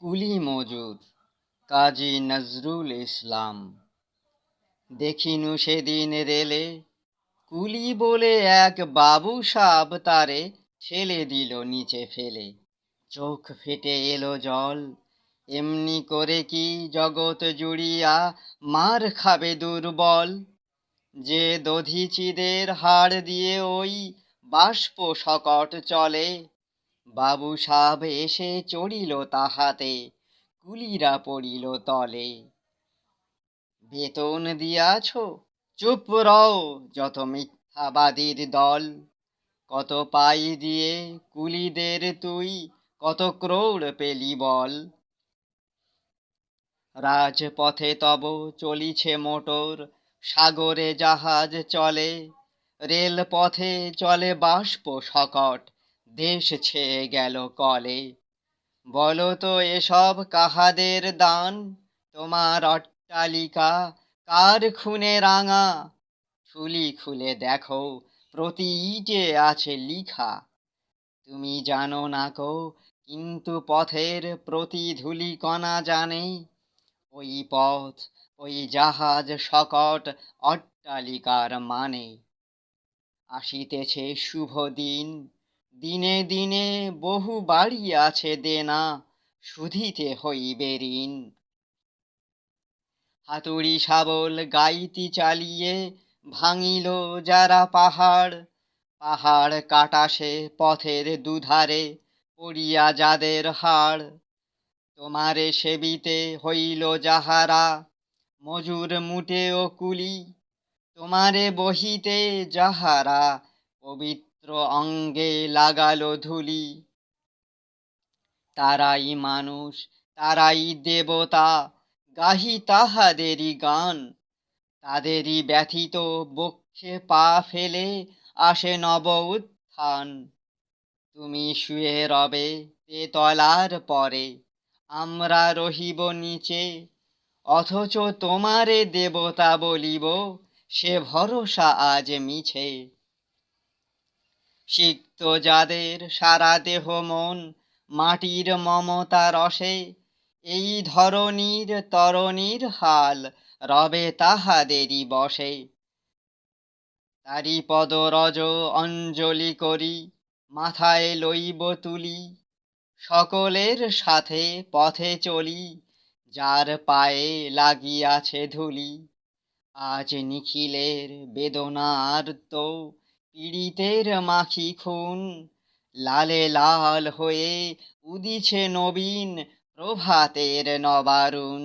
কুলি মজুর কাজী নজরুল ইসলাম। দেখিনু সেদিন রেলে, কুলি বলে এক বাবু সাব তারে ঠেলে দিল নিচে ফেলে। চোখ ফেটে এলো জল, এমনি করে কি জগৎ জুড়িয়া মার খাবে দুর্বল? যে দধিচিদের হাড় দিয়ে ওই বাষ্প শকট চলে বাবু সাব এসে চড়িল তাহাতে, কুলিরা পড়িল তলে। বেতন দিয়াছ? চুপ রও, যত মিথ্যাবাদীর দল। কত পাই দিয়ে কুলিদের তুই, কত ক্রোড় পেলি বল। রাজপথে তব চলিছে মোটর, সাগরে জাহাজ চলে, রেলপথে চলে বাষ্প শকট দেশ ছেয়ে গেল কলে। বলো তো এসব কাহাদের দান? তোমার অট্টালিকা কার খুনে রাঙা? ঠুলি খুলে দেখো প্রতি ইটে আছে লিখা। তুমি জানো না কো কিন্তু পথের প্রতি ধূলিকণা জানে। ওই পথ, ওই জাহাজ শকট অট্টালিকার মানে। আসিতেছে শুভ দিন দিনে দিনে বহু বাড়ি আছে দেনা শুধিতে হইবে ঋণ। হাতুড়ি শাবল গাইতি চালিয়ে ভাঙিল যারা পাহাড় পাহাড় কাটাসে পথের দুধারে পড়িয়া যাদের হাড়। তোমারে সেবিতে হইল যাহারা, মজুর মুটে ও কুলি, তোমারে বহিতে যাহারা, পবিত্র অঙ্গে লাগালো ধুলি। তারাই মানুষ, তারাই দেবতা, গাহি তাহাদেরই গান। তাদেরই ব্যথিত বক্ষে পা ফেলে আসে নব উত্থান। তুমি শুয়ে রবে তেতলার পরে, আমরা রহিব নিচে। অথচ তোমারে দেবতা বলিব, সে ভরসা আজ মিছে। সিক্ত যাদের সারা দেহ মন মাটির মমতা রসে, এই ধরণীর তরণীর হাল রবে তাহাদেরই বসে। তারি পদরজ অঞ্জলি করি, মাথায় লইব তুলি, সকলের সাথে পথে চলি, যার পায়ে লাগিয়াছে ধুলি। আজ নিখিলের বেদনার তো পীড়িতের মাখি খুন। লালে লাল হয়ে উদিছে নবীন প্রভাতের নবারুণ।